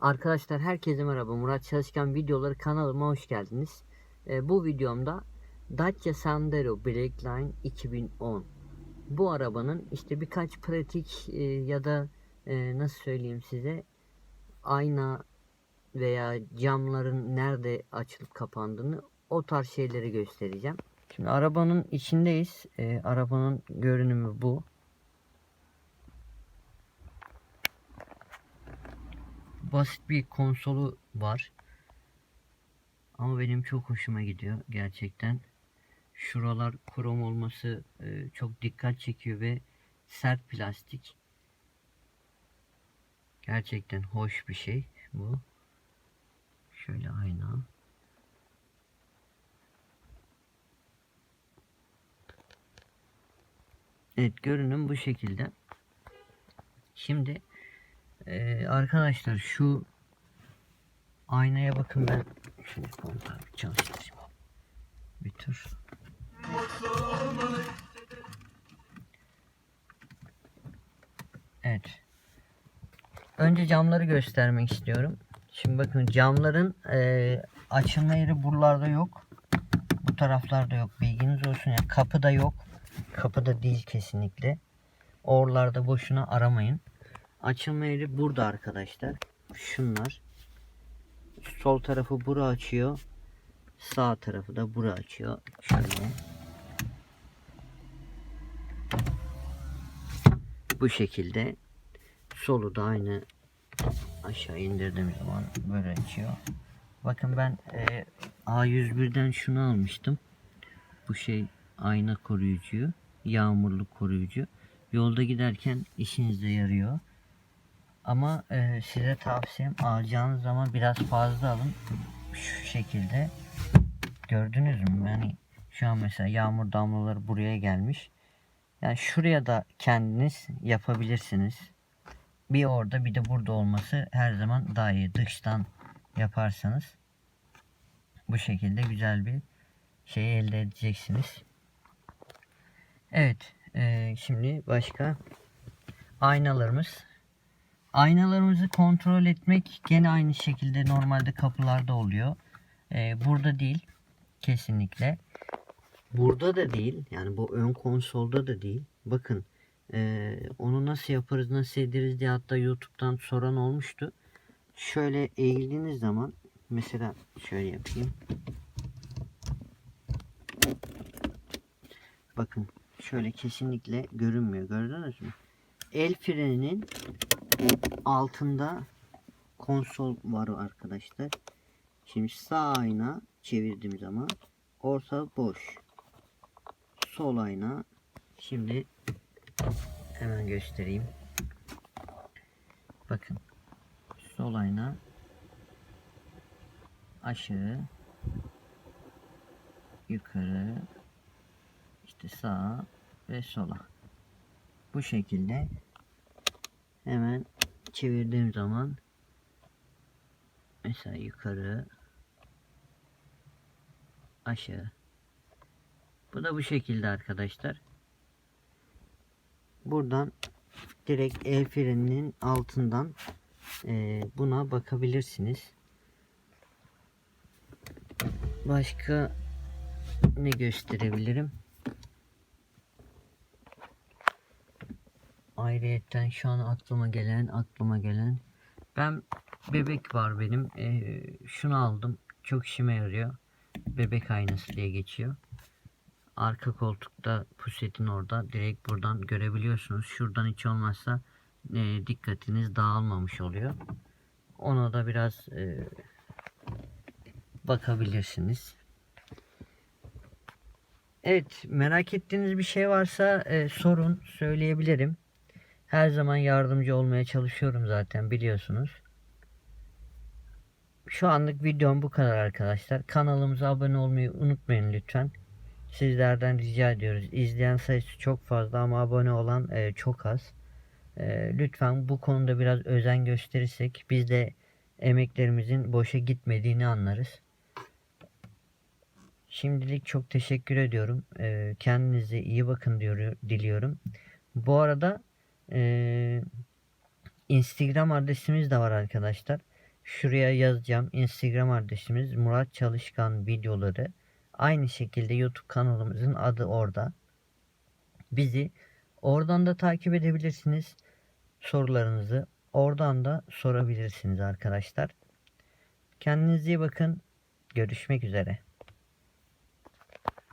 Arkadaşlar herkese merhaba. Murat Çalışkan videoları kanalıma hoş geldiniz. Ee, bu videomda Dacia Sandero Blackline 2010. Bu arabanın işte birkaç pratik e, ya da e, nasıl söyleyeyim size ayna veya camların nerede açılıp kapandığını o tarz şeyleri göstereceğim. Şimdi arabanın içindeyiz. Ee, arabanın görünümü bu. Basit bir konsolu var. Ama benim çok hoşuma gidiyor gerçekten. Şuralar krom olması e, çok dikkat çekiyor ve sert plastik. Gerçekten hoş bir şey bu. Şöyle ayna. Evet görünüm bu şekilde. Şimdi ee, arkadaşlar şu aynaya bakın ben şunu kontağı bir çalıştırayım. Bir tür. Evet. Önce camları göstermek istiyorum. Şimdi bakın camların e, açılma yeri buralarda yok. Bu taraflarda yok. Bilginiz olsun. Yani kapıda yok. Kapıda değil kesinlikle. Oralarda boşuna aramayın. Açılma yeri burada arkadaşlar. Şunlar. Sol tarafı bura açıyor. Sağ tarafı da bura açıyor. Şöyle. Bu şekilde. Solu da aynı aşağı indirdiğim zaman böyle açıyor. Bakın ben e, A101'den şunu almıştım. Bu şey ayna koruyucu, yağmurlu koruyucu. Yolda giderken işinize yarıyor. Ama e, size tavsiyem alacağınız zaman biraz fazla alın. Şu şekilde. Gördünüz mü? Yani şu an mesela yağmur damlaları buraya gelmiş. Yani şuraya da kendiniz yapabilirsiniz. Bir orada bir de burada olması her zaman daha iyi. Dıştan yaparsanız bu şekilde güzel bir şey elde edeceksiniz. Evet. E, şimdi başka aynalarımız Aynalarımızı kontrol etmek gene aynı şekilde normalde kapılarda oluyor. Ee, burada değil. Kesinlikle. Burada da değil. Yani bu ön konsolda da değil. Bakın e, onu nasıl yaparız nasıl ederiz diye hatta YouTube'dan soran olmuştu. Şöyle eğildiğiniz zaman mesela şöyle yapayım. Bakın şöyle kesinlikle görünmüyor. Gördünüz mü? El freninin altında konsol var arkadaşlar. Şimdi sağ ayna çevirdiğim zaman orta boş. Sol ayna şimdi hemen göstereyim. Bakın. Sol ayna aşağı yukarı işte sağa ve sola. Bu şekilde hemen çevirdiğim zaman mesela yukarı aşağı. Bu da bu şekilde arkadaşlar. Buradan direkt el freninin altından e, buna bakabilirsiniz. Başka ne gösterebilirim Ayrıyetten şu an aklıma gelen aklıma gelen. Ben bebek var benim. Ee, şunu aldım. Çok işime yarıyor. Bebek aynası diye geçiyor. Arka koltukta pusetin orada. Direkt buradan görebiliyorsunuz. Şuradan hiç olmazsa e, dikkatiniz dağılmamış oluyor. Ona da biraz e, bakabilirsiniz. Evet merak ettiğiniz bir şey varsa e, sorun söyleyebilirim her zaman yardımcı olmaya çalışıyorum zaten biliyorsunuz. Şu anlık videom bu kadar arkadaşlar. Kanalımıza abone olmayı unutmayın lütfen. Sizlerden rica ediyoruz. İzleyen sayısı çok fazla ama abone olan e, çok az. E, lütfen bu konuda biraz özen gösterirsek biz de emeklerimizin boşa gitmediğini anlarız. Şimdilik çok teşekkür ediyorum. E, kendinize iyi bakın diyor, diliyorum. Bu arada ee, Instagram adresimiz de var arkadaşlar. Şuraya yazacağım. Instagram adresimiz Murat Çalışkan videoları. Aynı şekilde YouTube kanalımızın adı orada. Bizi oradan da takip edebilirsiniz. Sorularınızı oradan da sorabilirsiniz arkadaşlar. Kendinize iyi bakın. Görüşmek üzere.